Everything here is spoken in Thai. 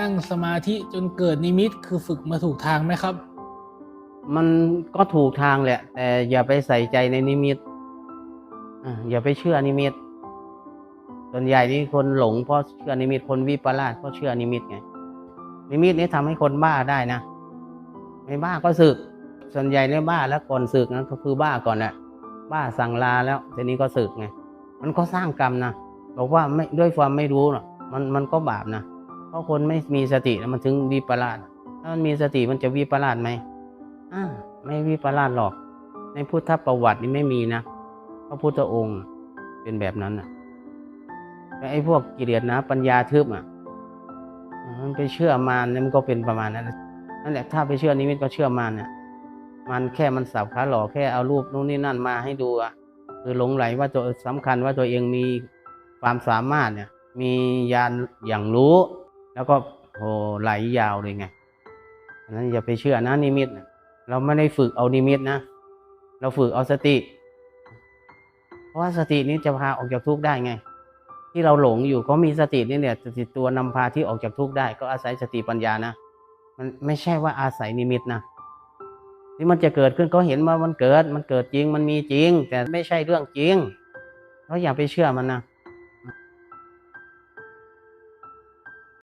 นั่งสมาธิจนเกิดนิมิตคือฝึกมาถูกทางไหมครับ มันก็ถูกทางแหละ แต่อย่าไปใส่ใจในนิมิตอ่าอย่าไปเชื่อนิมิตส่วนใหญ่นี่คนหลงเพราะเชื่อนิมิตคนวิปลาสเพราะเชื่อนิมิตไงนิมิตนี้ทำให้คนบ้าได้นะไม่บ้าก็สึก ส่วนใหญ่เนี่ยบ้าแล้วก่อนสึกนั้นก็คือบ้าก่อนแหละบ้าสั่งลาแล้วทีนี้ก็สึกไงมันก็สร้างกรรมนะบอกว่าไม่ด้วยความไม่รู้น่ะมันมันก็บาปนะ เพราะคนไม่มีสติแล้วมันถึงวิปลาสถ้ามันมีสติมันจะวิปลาสไหมอ่าไม่วิปลาสหรอก ในพุทธประวัตินี่ไม่มีนะพระพุทธองค์เป็นแบบนั้นน่ะไอ้พวกกิเลสนะ ปัญญาทึบอะมันไปเชื่อมารเนี่ยมันก็เป็นประมาณนั้นนั่นแหละถ้าไปเชื่อนิมิตก็เชื่อมารเนี่ยมันแค่มันสับขาหลอกแค่เอารูปนู้นนี่นั่นมาให้ดูอะคือหลงไหลว่าตัวสำคัญว่าตัวเองมีความสามารถเนี่ย มีญาณอย่างรู้ แล้วก็โหไหลยาวเลยไงอันนั้นอย่าไปเชื่อนะนิมิตนะเราไม่ได้ฝึกเอานิมิตนะ เราฝึกเอาสติ เพราะว่าสตินี้จะพาออกจากทุกข์ได้ไง ที่เราหลงอยู่ก็มีสตินี่เนี่ยสติตัวนำพาที่ออกจากทุกข์ได้ ก็อาศัยสติปัญญานะ มันไม่ใช่ว่าอาศัยนิมิตนะที่มันจะเกิดขึ้นก็เห็นว่ามันเกิด มันเกิดจริง มันมีจริง แต่ไม่ใช่เรื่องจริงเราอย่าไปเชื่อมันนะ